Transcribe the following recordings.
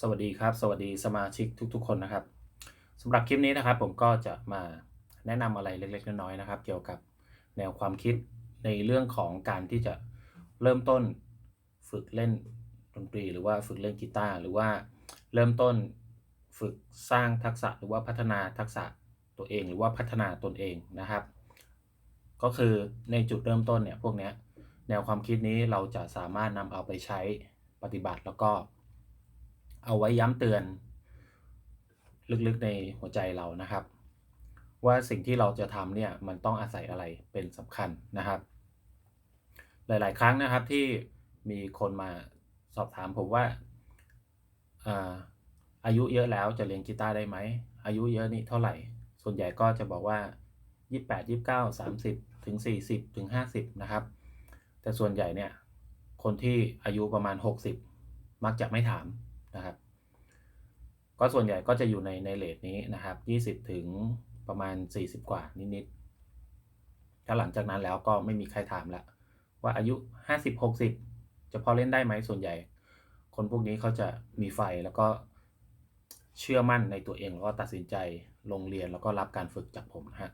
สวัสดีครับ สวัสดีสมาชิกทุกๆ คนนะครับสำหรับคลิปนี้นะครับผมก็จะมาแนะนำอะไรเล็กๆ น้อยๆนะครับ เกี่ยวกับแนวความคิดในเรื่องของการที่จะเริ่มต้นฝึกเล่นดนตรี หรือว่าฝึกเล่นกีตาร์หรือว่าเริ่มต้นฝึกสร้างทักษะหรือว่าพัฒนาทักษะตัวเอง หรือว่าพัฒนาตนเองนะครับ ก็คือในจุดเริ่มต้นเนี่ยพวกเนี้ยแนวความคิดนี้เราจะสามารถนำเอาไปใช้ปฏิบัติแล้วก็ เอาไว้ย้ำเตือน ลึกๆในหัวใจเรานะครับ ว่าสิ่งที่เราจะทำเนี่ยมันต้องอาศัยอะไรเป็นสำคัญนะครับ หลาย ๆ ครั้งนะครับที่มีคนมาสอบถามผมว่าอาอายุเยอะแล้วจะเรียนกีตาร์ได้ไหม อายุเยอะนี่เท่าไหร่ ส่วนใหญ่ก็จะบอกว่า 28 29 30 ถึง 40 ถึง 50 นะครับ แต่ส่วนใหญ่เนี่ย คนที่อายุประมาณ 60 มักจะไม่ถามนะครับ ก็ส่วนใหญ่ก็จะอยู่ในในเลทนี้นะครับ 20 ถึงประมาณ 40 กว่านิดๆถ้าหลังจากนั้นแล้วก็ไม่มีใครถามละว่าอายุ 50 60 จะพอเล่นได้ไหมส่วนใหญ่ คนพวกนี้เขาจะมีไฟแล้วก็เชื่อมั่นในตัวเองแล้วก็ตัดสินใจลงเรียนแล้วก็รับการฝึกจากผมนะฮะ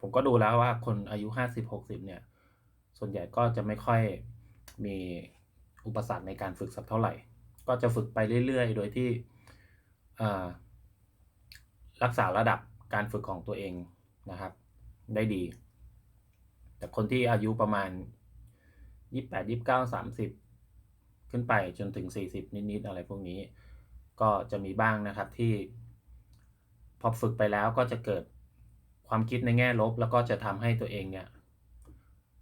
ผมก็ดูแล้วว่าคนอายุ 50 60 เนี่ย ส่วนใหญ่ก็จะไม่ค่อยมีอุปสรรคในการฝึกสักเท่าไหร่ ก็จะฝึกไปเรื่อยๆ โดยที่ รักษาระดับการฝึกของตัวเองนะครับ ได้ดี แต่คนที่อายุประมาณ 28 29 30 ขึ้นไปจนถึง 40 นิด ๆ อะไรพวกนี้ ก็จะมีบ้างนะครับที่ พอฝึกไปแล้วก็จะเกิดความคิดในแง่ลบ แล้วก็จะทำให้ตัวเองเนี่ย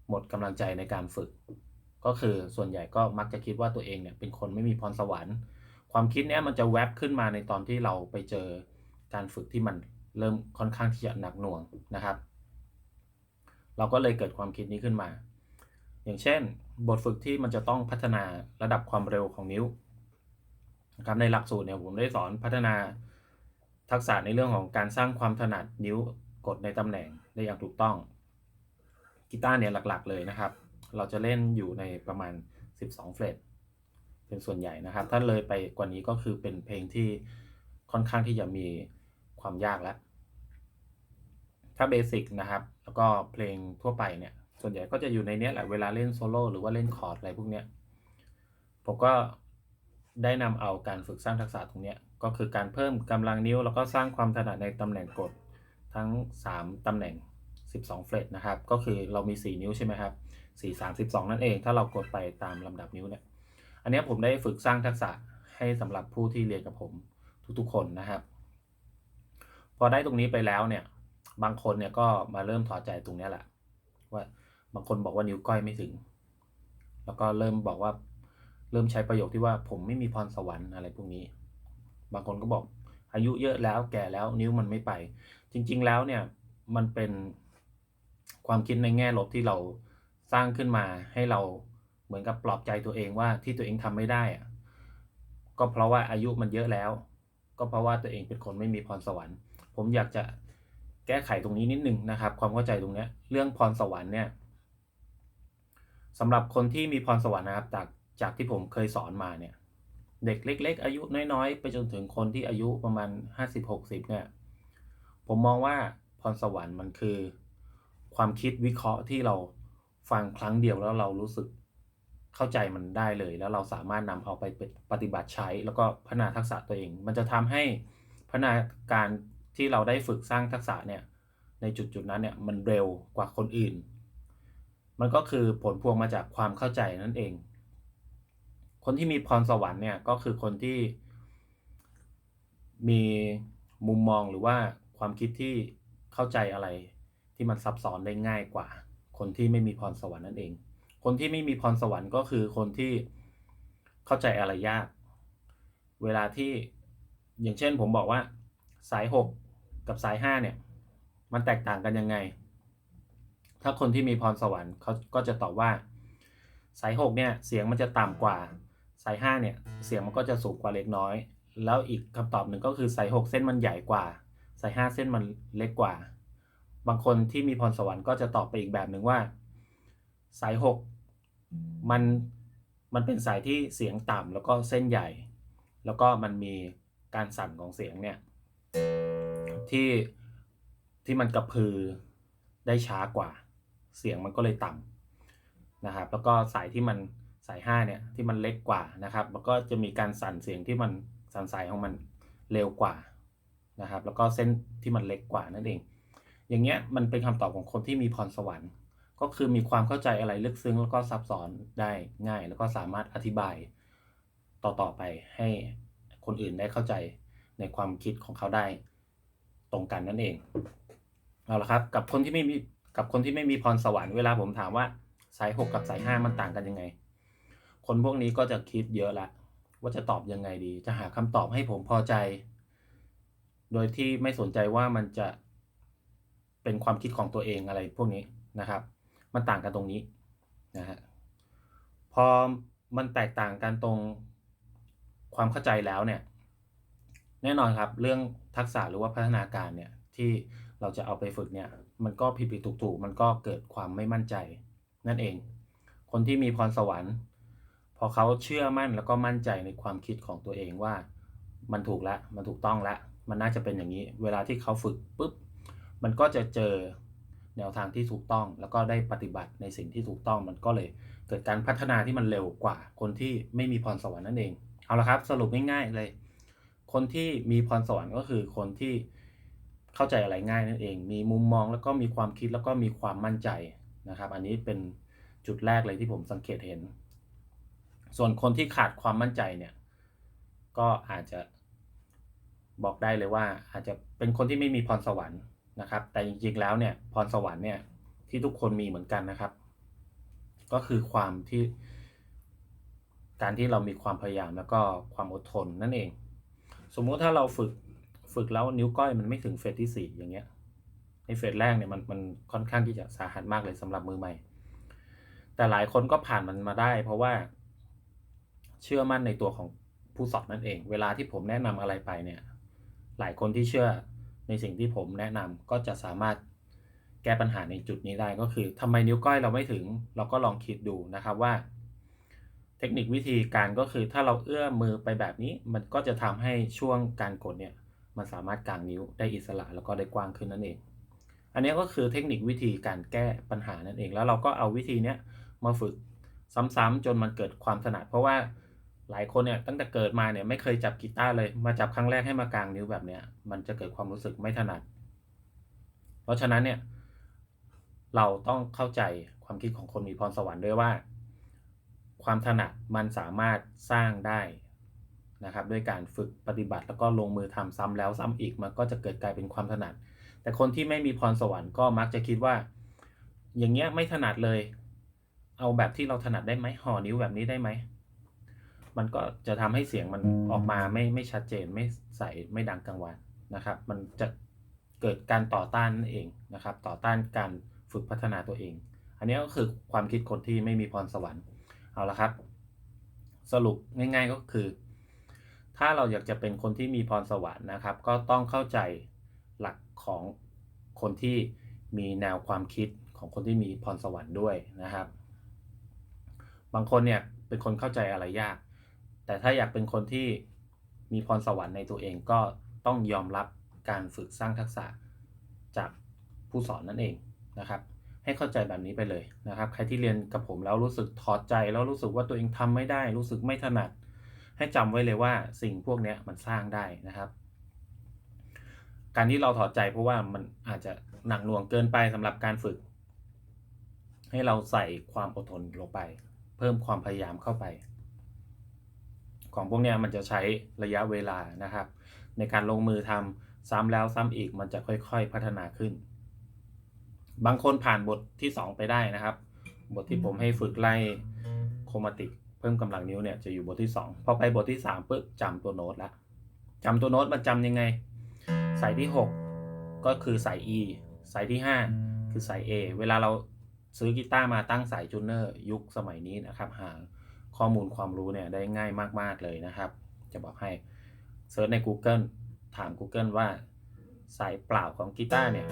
หมดกำลังใจในการฝึก ก็คือส่วนใหญ่ก็มักจะคิดว่าตัวเองเนี่ยเป็นคนไม่มีพรสวรรค์ ความคิดเนี้ยมันจะแวบขึ้นมาในตอนที่เราไปเจอการฝึกที่มันเริ่มค่อนข้างที่จะหนักหน่วงนะครับ เราก็เลยเกิดความคิดนี้ขึ้นมา อย่างเช่น บทฝึกที่มันจะต้องพัฒนาระดับความเร็วของนิ้วนะครับในหลักสูตรเนี่ยผมได้สอนพัฒนาทักษะในเรื่องของการสร้างความถนัดนิ้วกดในตำแหน่งได้อย่างถูกต้องกีตาร์เนี่ยหลักๆเลยนะครับ เราจะเล่นอยู่ในประมาณ 12 เฟรต เป็นส่วนใหญ่นะครับ ถ้าเลยไปกว่านี้ก็คือเป็นเพลงที่ค่อนข้างที่จะมีความยากแล้ว ถ้าเบสิกนะครับ แล้วก็เพลงทั่วไปเนี่ย ส่วนใหญ่ก็จะอยู่ในนี้แหละ เวลาเล่นโซโล่หรือว่าเล่นคอร์ดอะไรพวกเนี้ย ผมก็ได้นำเอาการฝึกสร้างทักษะตรงนี้ก็คือการเพิ่มกำลังนิ้ว แล้วก็สร้างความถนัดในตำแหน่งกดทั้ง 3ตำแหน่ง 12 เฟรตนะครับ ก็คือเรามี 4 นิ้วใช่ไหมครับ 4 3 12 นั่นเอง ถ้าเรากดไปตามลำดับนิ้วเนี่ย อันนี้ผมได้ฝึกสร้างทักษะให้สำหรับผู้ที่เรียนกับผมทุกๆคนนะครับ พอได้ตรงนี้ไปแล้วเนี่ย บางคนเนี่ยก็มาเริ่มถอดใจตรงนี้แหละ ว่าบางคนบอกว่านิ้วก้อยไม่ถึง แล้วก็เริ่มบอกว่าเริ่มใช้ประโยคที่ว่าผมไม่มีพรสวรรค์อะไรพวกนี้ บางคนก็บอกอายุเยอะแล้วแก่แล้วนิ้วมันไม่ไป จริง ๆแล้วเนี่ยมันเป็นความคิดในแง่ลบที่เราสร้างขึ้นมาให้เรา เหมือนกับปลอบใจตัวเองว่าที่ตัวเองทำไม่ได้อะก็เพราะว่าอายุมันเยอะแล้ว ก็เพราะว่าตัวเองเป็นคนไม่มีพรสวรรค์ ผมอยากจะแก้ไขตรงนี้นิดนึงนะครับ ความเข้าใจตรงนี้เรื่องพรสวรรค์เนี่ยสำหรับคนที่มีพรสวรรค์นะครับจากจากที่ผมเคยสอนมาเนี่ย เด็กเล็ก ๆ อายุน้อยๆ ไปจนถึงคนที่อายุประมาณ 50-60เนี่ยผมมองว่าพรสวรรค์มันคือ ความคิดวิเคราะห์ที่เราฟังครั้งเดียวแล้วเรารู้สึก เข้าใจมันได้เลย แล้วเราสามารถนำเอาไปปฏิบัติใช้ แล้วก็พัฒนาทักษะตัวเอง มันจะทำให้พัฒนาการที่เราได้ฝึกสร้างทักษะเนี่ยในจุดจุดนั้นเนี่ยมันเร็วกว่าคนอื่น มันก็คือผลพวงมาจากความเข้าใจนั่นเอง คนที่มีพรสวรรค์เนี่ยก็คือคนที่มีมุมมองหรือว่าความคิดที่เข้าใจอะไรที่มันซับซ้อนได้ง่ายกว่า คนที่ไม่มีพรสวรรค์นั่นเอง คนที่ไม่มีพรสวรรค์ก็คือคนที่เข้าใจอะไรยาก เวลาที่อย่างเช่นผมบอกว่าสายหกกับสายห้าเนี่ย มันแตกต่างกันยังไง ถ้าคนที่มีพรสวรรค์เขาก็จะตอบว่า สายหกเนี่ย เสียงมันจะต่ำกว่า สายห้าเนี่ย เสียงมันก็จะสูงกว่าเล็กน้อย แล้วอีกคำตอบหนึ่งก็คือสายหกเส้นมันใหญ่กว่า สายห้าเส้นมันเล็กกว่า บางคนที่มีพรสวรรค์ก็จะตอบไปอีกแบบหนึ่งว่า สายหก มันมันเป็นสายที่เสียงต่ำแล้วก็เส้นใหญ่ แล้วก็มันมีการสั่นของเสียงเนี่ยที่ที่มันกระพือได้ช้ากว่า เสียงมันก็เลยต่ำนะครับ แล้วก็สายที่มันสายห้าเนี่ยที่มันเล็กกว่านะครับมันก็จะมีการสั่นเสียงที่มันสั่นสายของมันเร็วกว่านะครับ แล้วก็เส้นที่มันเล็กกว่านั่นเอง อย่างเงี้ยมันเป็นคำตอบของคนที่มีพรสวรรค์ ก็คือมีความเข้าใจอะไรลึกซึ้งแล้วก็ซับซ้อนได้ง่าย แล้วก็สามารถอธิบายต่อๆไปให้คนอื่นได้เข้าใจในความคิดของเขาได้ตรงกันนั่นเองเอาละครับกับคนที่ไม่มีกับคนที่ไม่มีพรสวรรค์เวลาผมถามว่าสายหกกับสายห้ามันต่างกันยังไง คนพวกนี้ก็จะคิดเยอะละว่าจะตอบยังไงดี จะหาคำตอบให้ผมพอใจ โดยที่ไม่สนใจว่ามันจะเป็นความคิดของตัวเองอะไรพวกนี้นะครับ มันต่างกันตรงนี้นะฮะพอมันแตกต่างกันตรงความเข้าใจแล้วเนี่ยแน่นอนครับเรื่องทักษะหรือว่าพัฒนาการเนี่ยที่เราจะเอาไปฝึกเนี่ยมันก็ผิดผิดถูกถูกมันก็เกิดความไม่มั่นใจนั่นเอง คนที่มีพรสวรรค์ พอเขาเชื่อมั่นแล้วก็มั่นใจในความคิดของตัวเองว่ามันถูกแล้วมันถูกต้องแล้วมันน่าจะเป็นอย่างนี้ เวลาที่เขาฝึกปุ๊บมันก็จะเจอ แนวทางที่ถูกต้อง แล้วก็ได้ปฏิบัติในสิ่งที่ถูกต้องมันก็เลยเกิดการพัฒนาที่มันเร็วกว่าคนที่ไม่มีพรสวรรค์นั่นเอง เอาละครับ สรุปง่ายๆเลย คนที่มีพรสวรรค์ก็คือคนที่เข้าใจอะไรง่ายนั่นเอง มีมุมมองแล้วก็มีความคิดแล้วก็มีความมั่นใจนะครับ อันนี้เป็นจุดแรกเลยที่ผมสังเกตเห็น ส่วนคนที่ขาดความมั่นใจเนี่ย ก็อาจจะบอกได้เลยว่าอาจจะเป็นคนที่ไม่มีพรสวรรค์ นะครับ แต่จริงๆแล้วเนี่ยพรสวรรค์เนี่ยที่ทุกคนมีเหมือนกันนะครับ ก็คือความที่ การที่เรามีความพยายามแล้วก็ความอดทนนั่นเอง สมมุติถ้าเราฝึกฝึกแล้วนิ้วก้อยมันไม่ถึงเฟสที่สี่อย่างเงี้ยในเฟสแรกเนี่ยมันมันค่อนข้างที่จะสาหัสมากเลยสำหรับมือใหม่ แต่หลายคนก็ผ่านมันมาได้ เพราะว่าเชื่อมั่นในตัวของผู้สอนนั่นเอง เวลาที่ผมแนะนำอะไรไปเนี่ย หลายคนที่เชื่อ ในสิ่งที่ผมแนะนำก็จะสามารถแก้ปัญหาในจุดนี้ได้ก็คือทำไมนิ้วก้อยเราไม่ถึง เราก็ลองคิดดูนะครับว่า เทคนิควิธีการก็คือถ้าเราเอื้อมมือไปแบบนี้ มันก็จะทำให้ช่วงการกดเนี่ยมันสามารถกางนิ้วได้อิสระแล้วก็ได้กว้างขึ้นนั่นเอง อันนี้ก็คือเทคนิควิธีการแก้ปัญหานั่นเอง แล้วเราก็เอาวิธีเนี้ยมาฝึกซ้ำๆจนมันเกิดความถนัด เพราะว่า หลายคนเนี่ยตั้งแต่เกิดมาเนี่ยไม่เคยจับกีตาร์เลย มาจับครั้งแรกให้มากางนิ้วแบบเนี้ย มันจะเกิดความรู้สึกไม่ถนัด เพราะฉะนั้นเนี่ยเราต้องเข้าใจความคิดของคนมีพรสวรรค์ด้วยว่า ความถนัดมันสามารถสร้างได้นะครับด้วยการฝึกปฏิบัติแล้วก็ลงมือทำซ้ำแล้วซ้ำอีกมันก็จะเกิดกลายเป็นความถนัด แต่คนที่ไม่มีพรสวรรค์ก็มักจะคิดว่า อย่างเงี้ยไม่ถนัดเลย เอาแบบที่เราถนัดได้ไหมห่อนิ้วแบบนี้ได้ไหม มันก็จะทำให้เสียงมันออกมาไม่ไม่ชัดเจนไม่ใสไม่ดังกังวานนะครับ มันจะเกิดการต่อต้านนั่นเองนะครับ ต่อต้านการฝึกพัฒนาตัวเอง อันนี้ก็คือความคิดคนที่ไม่มีพรสวรรค์เอาละครับ สรุปง่าย ๆก็คือ ถ้าเราอยากจะเป็นคนที่มีพรสวรรค์นะครับ ก็ต้องเข้าใจหลักของคนที่มีแนวความคิดของคนที่มีพรสวรรค์ด้วยนะครับ บางคนเนี่ยเป็นคนเข้าใจอะไรยาก แต่ถ้าอยากเป็นคนที่มีพรสวรรค์ในตัวเองก็ต้องยอมรับการฝึกสร้างทักษะจากผู้สอนนั่นเองนะครับ ให้เข้าใจแบบนี้ไปเลยนะครับ ใครที่เรียนกับผมแล้วรู้สึกถอใจแล้วรู้สึกว่าตัวเองทำไม่ได้ รู้สึกไม่ถนัด ให้จำไว้เลยว่าสิ่งพวกนี้มันสร้างได้นะครับ การที่เราถอดใจเพราะว่ามันอาจจะหนักหน่วงเกินไปสำหรับการฝึก ให้เราใส่ความอดทนลงไป เพิ่มความพยายามเข้าไป ของพวกนี้มันจะใช้ระยะเวลานะครับ ในการลงมือทำซ้ำแล้วซ้ำอีกมันจะค่อยๆพัฒนาขึ้น บางคนผ่านบทที่ 2 ไปได้นะครับ บทที่ผมให้ฝึกไล่โครมาติกเพิ่มกำลังนิ้วเนี่ยจะอยู่บทที่ 2 พอไปบทที่3ปุ๊บจำตัวโน้ตละจำตัวโน้ตมันจำยังไง สายที่ 6 ก็คือสาย E สายที่ 5 คือสาย A เวลาเราซื้อกีตาร์มาตั้งสายจูเนอร์ยุคสมัยนี้นะครับหา ข้อมูลความรู้เนี่ยได้ง่ายมาก ๆ เลยนะครับ จะบอกให้เซิร์ชใน Google ถาม Google ว่าสายเปล่าของกีตาร์เนี่ย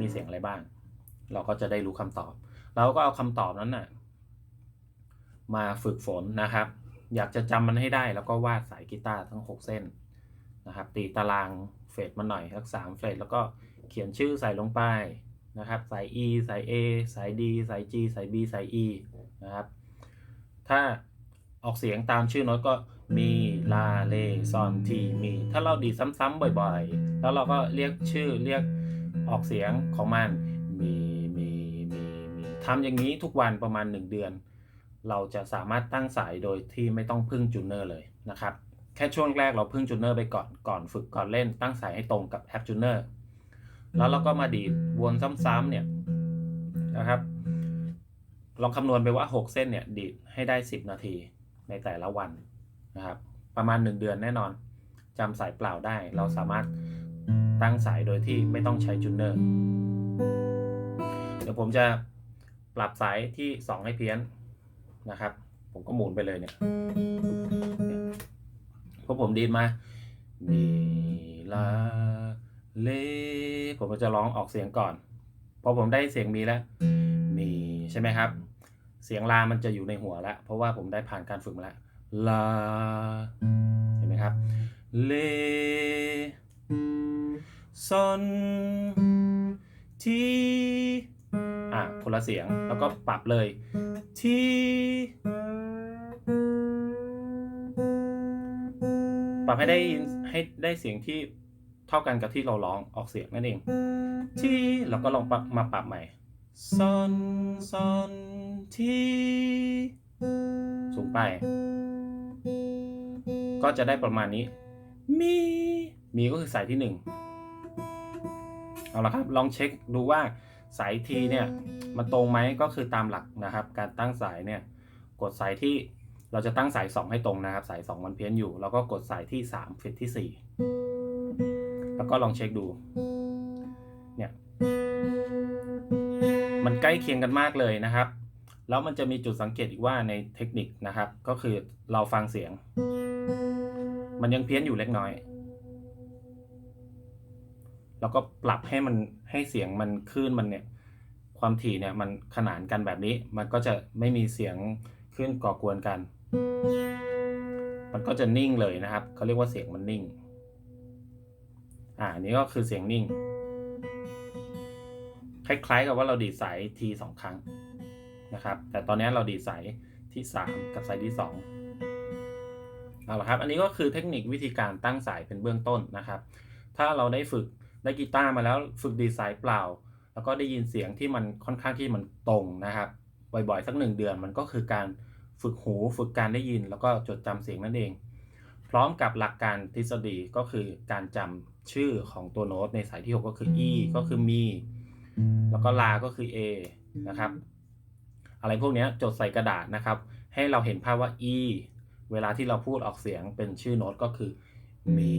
มีเสียงอะไรบ้าง เราก็จะได้รู้คำตอบ เราก็เอาคำตอบนั้นน่ะมาฝึกฝนนะครับ อยากจะจำมันให้ได้แล้วก็วาดสายกีตาร์ทั้ง 6 เส้นนะครับ ตีตารางเฟดมาหน่อยสัก3เฟดแล้วก็เขียนชื่อใส่ลงไปนะครับ สาย E สาย A สาย D สาย G สาย B สาย E นะครับ ถ้าออกเสียงตามชื่อโน้ตก็มีลาเลซอนทีมี ถ้าเราดีดซ้ำๆบ่อยๆ แล้วเราก็เรียกชื่อเรียกออกเสียงของมันมีมีมีมีทำอย่างนี้ทุกวันประมาณ 1 เดือน เราจะสามารถตั้งสายโดยที่ไม่ต้องพึ่งจูเนอร์เลยนะครับ แค่ช่วงแรกเราพึ่งจูเนอร์ไปก่อนก่อนฝึกก่อนเล่น ตั้งสายให้ตรงกับแอปจูเนอร์แล้วเราก็มาดีดวนซ้ำๆเนี่ยนะครับ ลองคำนวณไปว่า 6 เส้นเนี่ยดีดให้ได้ 10 นาทีในแต่ละวันนะครับ ประมาณ 1 เดือนแน่นอนจำสายเปล่าได้ เราสามารถตั้งสายโดยที่ไม่ต้องใช้จูเนอร์ เดี๋ยวผมจะปรับสายที่ 2 ให้เพี้ยนนะครับ ผมก็หมุนไปเลยเนี่ยพอผมดีดมามีลาเลผมจะร้องออกเสียงก่อน พอผมได้เสียงมีแล้ว มีใช่ไหมครับ เสียงลามันจะอยู่ในหัวแล้ว เพราะว่าผมได้ผ่านการฝึกมาแล้ว ลา เห็นไหมครับ เลซอนทีอะคนละเสียงแล้วก็ปรับเลยทีปรับให้ได้ยินให้ได้เสียงที่เท่ากันกับที่เราร้องออกเสียงนั่นเอง ที่แล้วก็ลองปรับมาปรับใหม่ซอนซอน ทีสูงไป ก็จะได้ประมาณนี้ มีมีก็คือสายที่หนึ่งเอาละครับ ลองเช็คดูว่าสายทีเนี่ยมันตรงไหมก็คือตามหลักนะครับ การตั้งสายเนี่ยกดสายที่เราจะตั้งสาย 2 ให้ตรงนะครับ สาย 2 มันเพี้ยนอยู่ แล้วก็กดสายที่ 3 เฟสที่ 4 แล้วก็ลองเช็คดู เนี่ย มันใกล้เคียงกันมากเลยนะครับ แล้วมันจะมีจุดสังเกตอีกว่าในเทคนิคนะครับ ก็คือเราฟังเสียง มันยังเพี้ยนอยู่เล็กน้อย แล้วก็ปรับให้มันให้เสียงมันคลื่นมันเนี่ยความถี่เนี่ยมันขนานกันแบบนี้ มันก็จะไม่มีเสียงคลื่นก่อกวนกัน มันก็จะนิ่งเลยนะครับเขาเรียกว่าเสียงมันนิ่งอ่าอันนี้ก็คือเสียงนิ่ง คล้ายๆกับว่าเราดีดสายทีสองครั้ง นะครับ แต่ตอนนี้เราดีดสายที่ 3 กับสายที่ 2 เอาละครับ อันนี้ก็คือเทคนิควิธีการตั้งสายเป็นเบื้องต้นนะครับ ถ้าเราได้ฝึกได้กีตาร์มาแล้วฝึกดีดสายเปล่า แล้วก็ได้ยินเสียงที่มันค่อนข้างที่มันตรงนะครับ บ่อยๆ สักหนึ่งเดือนมันก็คือการฝึกหูฝึกการได้ยินแล้วก็จดจำเสียงนั่นเอง พร้อมกับหลักการทฤษฎีก็คือการจำชื่อของตัวโน้ตในสายที่ 6 ก็คือ E ก็คือมี แล้วก็ลาก็คือ A นะครับ อะไรพวกนี้จดใส่กระดาษนะครับ ให้เราเห็นภาพว่า E เวลาที่เราพูดออกเสียงเป็นชื่อโน้ตก็คือมี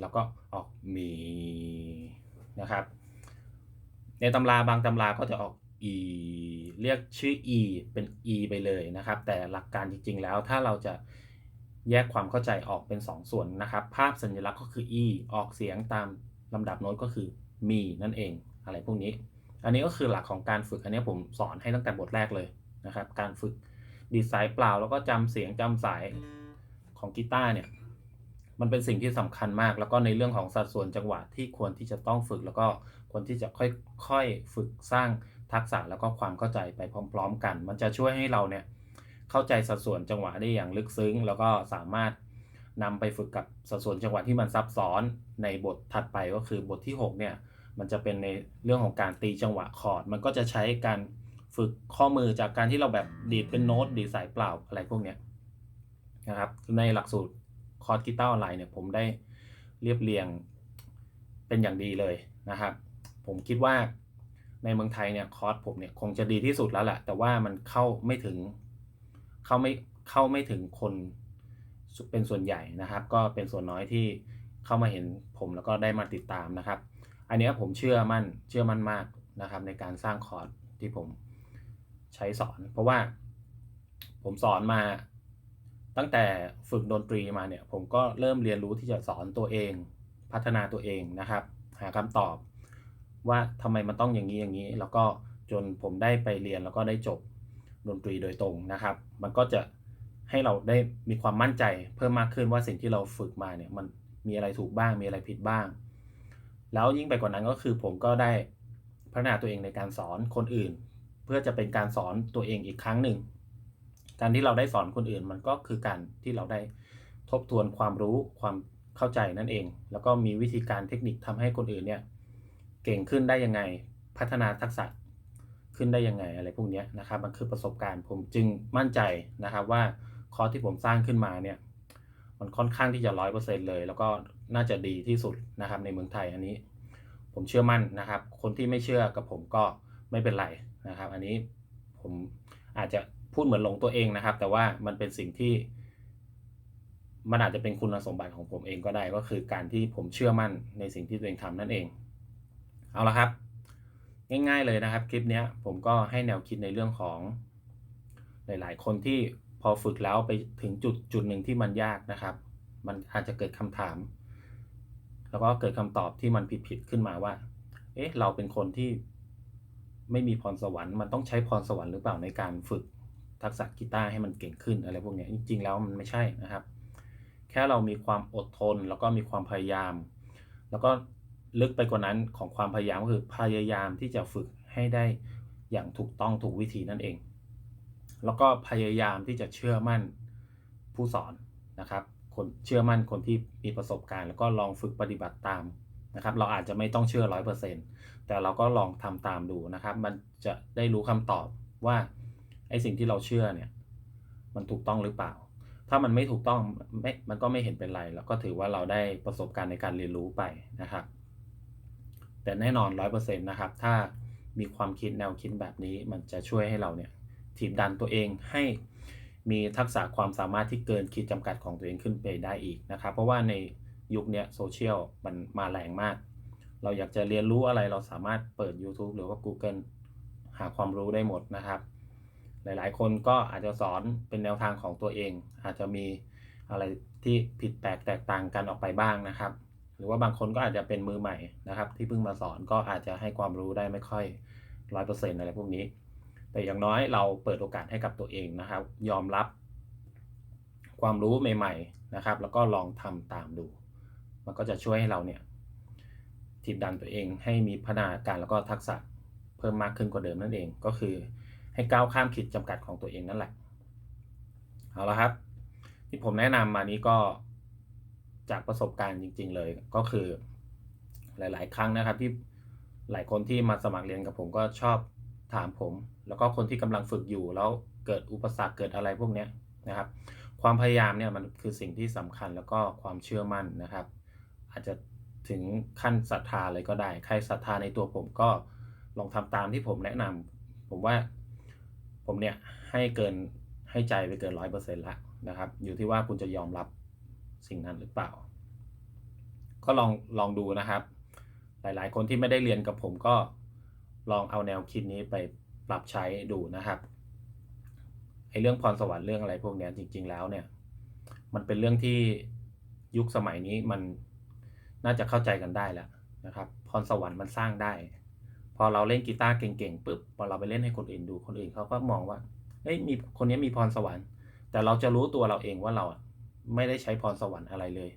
แล้วก็ออกมีนะครับ ในตำราบางตำราก็จะออก e เรียกชื่อ e เป็น e ไปเลยนะครับ แต่หลักการจริง ๆ แล้วถ้าเราจะแยกความเข้าใจออกเป็น 2ส่วนนะครับ ภาพสัญลักษณ์ก็คือ e ออกเสียงตามลำดับโน้ตก็คือมีนั่นเอง อะไรพวกนี้ อันนี้ก็คือหลักของการฝึกอันนี้ผมสอนให้ตั้งแต่บทแรกเลยนะครับ การฝึกดีไซน์เปล่าแล้วก็จำเสียงจำสายของกีตาร์เนี่ยมันเป็นสิ่งที่สำคัญมาก แล้วก็ในเรื่องของสัดส่วนจังหวะที่ควรที่จะต้องฝึก แล้วก็ควรที่จะค่อยๆฝึกสร้างทักษะแล้วก็ความเข้าใจไปพร้อม ๆ กัน มันจะช่วยให้เราเนี่ยเข้าใจสัดส่วนจังหวะได้อย่างลึกซึ้ง แล้วก็สามารถนำไปฝึกกับสัดส่วนจังหวะที่มันซับซ้อนในบทถัดไปก็คือบทที่ 6 เนี่ย มันจะเป็นในเรื่องของการตีจังหวะคอร์ด มันก็จะใช้การฝึกข้อมือจากการที่เราแบบดีดเป็นโน้ตดีดสายเปล่าอะไรพวกเนี้ยนะครับ ในหลักสูตรคอร์สกีตาร์ออนไลน์เนี่ยผมได้เรียบเรียงเป็นอย่างดีเลยนะครับ ผมคิดว่าในเมืองไทยเนี่ยคอร์สผมเนี่ยคงจะดีที่สุดแล้วแหละแต่ว่ามันเข้าไม่ถึงเข้าไม่เข้าไม่ถึงคนเป็นส่วนใหญ่นะครับ ก็เป็นส่วนน้อยที่เข้ามาเห็นผมแล้วก็ได้มาติดตามนะครับ อันนี้ผมเชื่อมั่นเชื่อมั่นมากนะครับ ในการสร้างคอร์สที่ผมใช้สอน เพราะว่าผมสอนมาตั้งแต่ฝึกดนตรีมาเนี่ย ผมก็เริ่มเรียนรู้ที่จะสอนตัวเอง พัฒนาตัวเองนะครับ หาคำตอบ ว่าทำไมมันต้องอย่างนี้อย่างนี้ แล้วก็จนผมได้ไปเรียนแล้วก็ได้จบดนตรีโดยตรงนะครับ มันก็จะให้เราได้มีความมั่นใจเพิ่มมากขึ้นว่าสิ่งที่เราฝึกมาเนี่ยมันมีอะไรถูกบ้างมีอะไรผิดบ้าง แล้วยิ่งไปกว่านั้นก็คือผมก็ได้พัฒนาตัวเองในการสอนคนอื่น เพื่อจะเป็นการสอนตัวเองอีกครั้งหนึ่ง การที่เราได้สอนคนอื่นมันก็คือการที่เราได้ทบทวนความรู้ความเข้าใจนั่นเอง แล้วก็มีวิธีการเทคนิคทำให้คนอื่นเนี่ยเก่งขึ้นได้ยังไงพัฒนาทักษะขึ้นได้ยังไงอะไรพวกนี้นะครับมันคือประสบการณ์ผมจึงมั่นใจนะครับว่าคอร์สที่ผมสร้างขึ้นมาเนี่ยมันค่อนข้างที่จะร้อยเปอร์เซ็นต์เลย แล้วก็ น่าจะดีที่สุดนะครับในเมืองไทยอันนี้ ผมเชื่อมั่นนะครับ คนที่ไม่เชื่อกับผมก็ไม่เป็นไรนะครับ อันนี้ผมอาจจะพูดเหมือนหลงตัวเองนะครับ แต่ว่ามันเป็นสิ่งที่ มันอาจจะเป็นคุณสมบัติของผมเองก็ได้ ก็คือการที่ผมเชื่อมั่นในสิ่งที่ตัวเองทำนั่นเอง เอาละครับ ง่าย ๆเลยนะครับ คลิปนี้ผมก็ให้แนวคิดในเรื่องของหลายๆ คนที่พอฝึกแล้วไปถึงจุดจุดหนึ่งที่มันยากนะครับ มันอาจจะเกิดคำถาม แล้วก็เกิดคำตอบที่มันผิดๆขึ้นมาว่า เอ๊ะ เราเป็นคนที่ไม่มีพรสวรรค์ มันต้องใช้พรสวรรค์หรือเปล่าในการฝึกทักษะกีตาร์ให้มันเก่งขึ้นอะไรพวกนี้จริง ๆ แล้วมันไม่ใช่นะครับ แค่เรามีความอดทน แล้วก็มีความพยายาม แล้วก็ลึกไปกว่านั้นของความพยายามก็คือพยายามที่จะฝึกให้ได้อย่างถูกต้องถูกวิธีนั่นเอง แล้วก็พยายามที่จะเชื่อมั่นผู้สอนนะครับ คนเชื่อมั่นคนที่มีประสบการณ์ แล้วก็ลองฝึกปฏิบัติตามนะครับ เราอาจจะไม่ต้องเชื่อร้อยเปอร์เซ็นต์แต่เราก็ลองทำตามดูนะครับ มันจะได้รู้คำตอบว่าไอ้สิ่งที่เราเชื่อเนี่ย มันถูกต้องหรือเปล่า ถ้ามันไม่ถูกต้องไม่มันก็ไม่เห็นเป็นไร แล้วก็ถือว่าเราได้ประสบการณ์ในการเรียนรู้ไปนะครับ แต่แน่นอนร้อยเปอร์เซ็นต์นะครับ ถ้ามีความคิดแนวคิดแบบนี้ มันจะช่วยให้เราเนี่ยถีบดันตัวเองให้ มีทักษะความสามารถที่เกินขีดจำกัดของตัวเองขึ้นไปได้อีกนะครับ เพราะว่าในยุคนี้โซเชียลมันมาแรงมาก เราอยากจะเรียนรู้อะไรเราสามารถเปิด YouTube หรือว่า Google หาความรู้ได้หมดนะครับ หลายๆ คนก็อาจจะสอนเป็นแนวทางของตัวเอง อาจจะมีอะไรที่ผิดแปลกแตกต่างกันออกไปบ้างนะครับ หรือว่าบางคนก็อาจจะเป็นมือใหม่นะครับ ที่เพิ่งมาสอนก็อาจจะให้ความรู้ได้ไม่ค่อยร้อยเปอร์เซ็นต์อะไรพวกนี้ แต่อย่างน้อยเราเปิดโอกาสให้กับตัวเองนะครับ ยอมรับความรู้ใหม่ ๆนะครับ แล้วก็ลองทำตามดู มันก็จะช่วยให้เราเนี่ยทีบดันตัวเองให้มีพัฒนาการแล้วก็ทักษะเพิ่มมากขึ้นกว่าเดิมนั่นเอง ก็คือให้ก้าวข้ามขีดจำกัดของตัวเองนั่นแหละ เอาละครับ ที่ผมแนะนำมานี้ก็จากประสบการณ์จริง ๆ เลยก็คือหลาย ๆ ครั้งนะครับที่หลายคนที่มาสมัครเรียนกับผมก็ชอบ ถามผม แล้วก็คนที่กำลังฝึกอยู่แล้วเกิดอุปสรรคเกิดอะไรพวกนี้นะครับ ความพยายามเนี่ยมันคือสิ่งที่สำคัญแล้วก็ความเชื่อมั่นนะครับ อาจจะถึงขั้นศรัทธาเลยก็ได้ ใครศรัทธาในตัวผมก็ลองทำตามที่ผมแนะนำผมว่าผมเนี่ยให้เกินให้ใจไปเกินร้อยเปอร์เซ็นต์ละนะครับ อยู่ที่ว่าคุณจะยอมรับสิ่งนั้นหรือเปล่า ก็ลองลองดูนะครับ หลายๆ คนที่ไม่ได้เรียนกับผมก็ ลองเอาแนวคิดนี้ไปปรับใช้ดูนะครับไอเรื่องพรสวรรค์เรื่องอะไรพวกนี้จริง ๆ แล้วเนี่ย มันเป็นเรื่องที่ยุคสมัยนี้มันน่าจะเข้าใจกันได้แล้วนะครับพรสวรรค์มันสร้างได้ พอเราเล่นกีตาร์เก่งๆปุ๊บพอเราไปเล่นให้คนอื่นดูคนอื่นเขาก็มองว่าเฮ้ยมีคนนี้มีพรสวรรค์ แต่เราจะรู้ตัวเราเองว่าเราไม่ได้ใช้พรสวรรค์อะไรเลย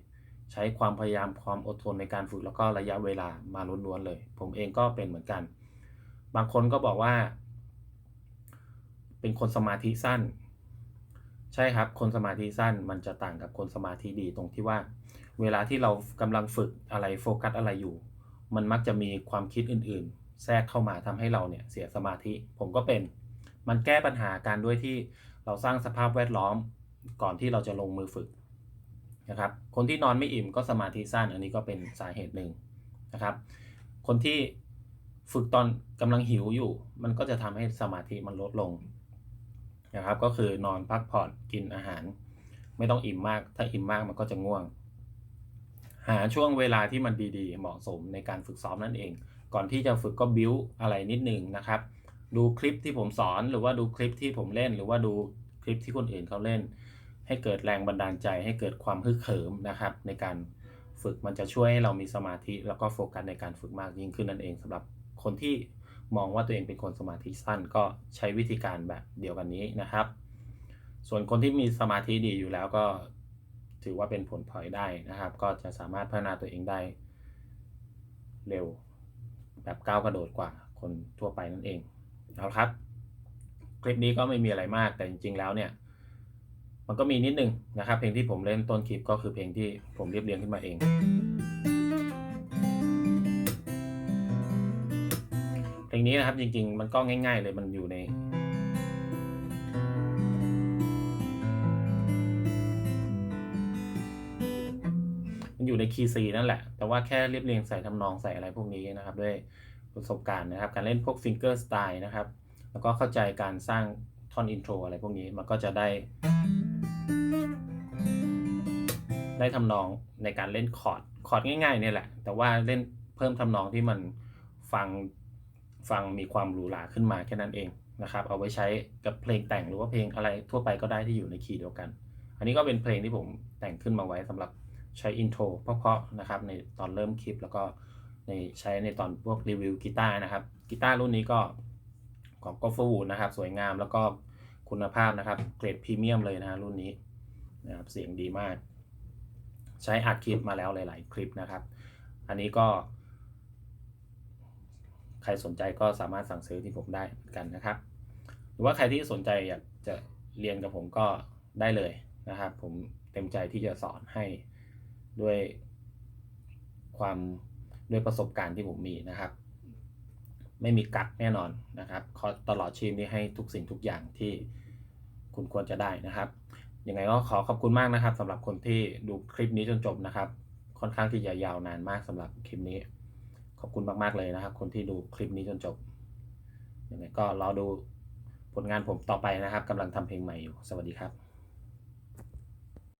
ใช้ความพยายามความอดทนในการฝึกแล้วก็ระยะเวลามาล้วนๆเลย ผมเองก็เป็นเหมือนกัน บางคนก็บอกว่า เป็นคนสมาธิสั้น ใช่ครับ คนสมาธิสั้นมันจะต่างกับคนสมาธิดีตรงที่ว่า เวลาที่เรากำลังฝึกอะไรโฟกัสอะไรอยู่ มันมักจะมีความคิดอื่นๆ แทรกเข้ามาทำให้เราเนี่ยเสียสมาธิ ผมก็เป็นมันแก้ปัญหาการด้วยที่เราสร้างสภาพแวดล้อมก่อนที่เราจะลงมือฝึกนะครับ คนที่นอนไม่อิ่มก็สมาธิสั้น อันนี้ก็เป็นสาเหตุหนึ่งนะครับ คนที่ ฝึกตอนกำลังหิวอยู่ มันก็จะทำให้สมาธิมันลดลงนะครับ ก็คือนอนพักผ่อนกินอาหาร ไม่ต้องอิ่มมาก ถ้าอิ่มมากมันก็จะง่วง หาช่วงเวลาที่มันดีๆ เหมาะสมในการฝึกซ้อมนั่นเอง ก่อนที่จะฝึกก็บิ้วอะไรนิดนึงนะครับ ดูคลิปที่ผมสอนหรือว่าดูคลิปที่ผมเล่น หรือว่าดูคลิปที่คนอื่นเขาเล่น ให้เกิดแรงบันดาลใจ ให้เกิดความฮึกเหิมนะครับ ในการฝึกมันจะช่วยให้เรามีสมาธิแล้วก็โฟกัสในการฝึกมากยิ่งขึ้นนั่นเองสำหรับ คนที่มองว่าตัวเองเป็นคนสมาธิสั้นก็ใช้วิธีการแบบเดียวกันนี้นะครับ ส่วนคนที่มีสมาธิดีอยู่แล้วก็ถือว่าเป็นผลพลอยได้นะครับ ก็จะสามารถพัฒนาตัวเองได้เร็วแบบก้าวกระโดดกว่าคนทั่วไปนั่นเองเอาละครับ คลิปนี้ก็ไม่มีอะไรมากแต่จริง ๆ แล้วเนี่ย มันก็มีนิดนึงนะครับ เพลงที่ผมเล่นต้นคลิปก็คือเพลงที่ผมเรียบเรียงขึ้นมาเอง นี้นะครับ จริง ๆ มันก็ง่าย ๆ เลยมันอยู่ใน มันอยู่ในคีย์ซีนั่นแหละ แต่ว่าแค่เรียบเรียงใส่ทำนองใส่อะไรพวกนี้นะครับ ด้วยประสบการณ์นะครับ การเล่นพวกฟิงเกอร์สไตล์นะครับ แล้วก็เข้าใจการสร้างท่อนอินโทรอะไรพวกนี้มันก็จะได้ ได้ทำนองในการเล่นคอร์ดคอร์ดง่ายๆเนี่ยแหละ แต่ว่าเล่นเพิ่มทำนองที่มันฟัง ฟังมีความหรูหราขึ้นมาแค่นั้นเองนะครับ เอาไว้ใช้กับเพลงแต่งหรือว่าเพลงอะไรทั่วไปก็ได้ที่อยู่ในคีย์เดียวกัน อันนี้ก็เป็นเพลงที่ผมแต่งขึ้นมาไว้สำหรับใช้อินโทรเพราะๆนะครับในตอนเริ่มคลิปแล้วก็ในใช้ในตอนพวกรีวิวกีตาร์นะครับกีตาร์รุ่นนี้ก็ของก็ฟูนะครับ สวยงามแล้วก็คุณภาพนะครับ เกรดพรีเมียมเลยนะฮะรุ่นนี้นะครับเสียงดีมาก ใช้อัดคลิปมาแล้วหลาย ๆ คลิปนะครับ อันนี้ก็ ใครสนใจก็สามารถสั่งซื้อที่ผมได้เหมือนกันนะครับ หรือว่าใครที่สนใจอยากจะเรียนกับผมก็ได้เลยนะครับ ผมเต็มใจที่จะสอนให้ด้วยความด้วยประสบการณ์ที่ผมมีนะครับ ไม่มีกักแน่นอนนะครับตลอดชีพนี้ให้ทุกสิ่งทุกอย่างที่คุณควรจะได้นะครับยังไงก็ขอขอบคุณมากนะครับสำหรับคนที่ดูคลิปนี้จนจบนะครับ ค่อนข้างที่จะยาวนานมากสำหรับคลิปนี้ ขอบคุณมาก ๆ เลยนะครับ คนที่ดูคลิปนี้จนจบยังไงก็รอดูผลงานผมต่อไปนะครับกำลังทำเพลงใหม่อยู่ สวัสดีครับ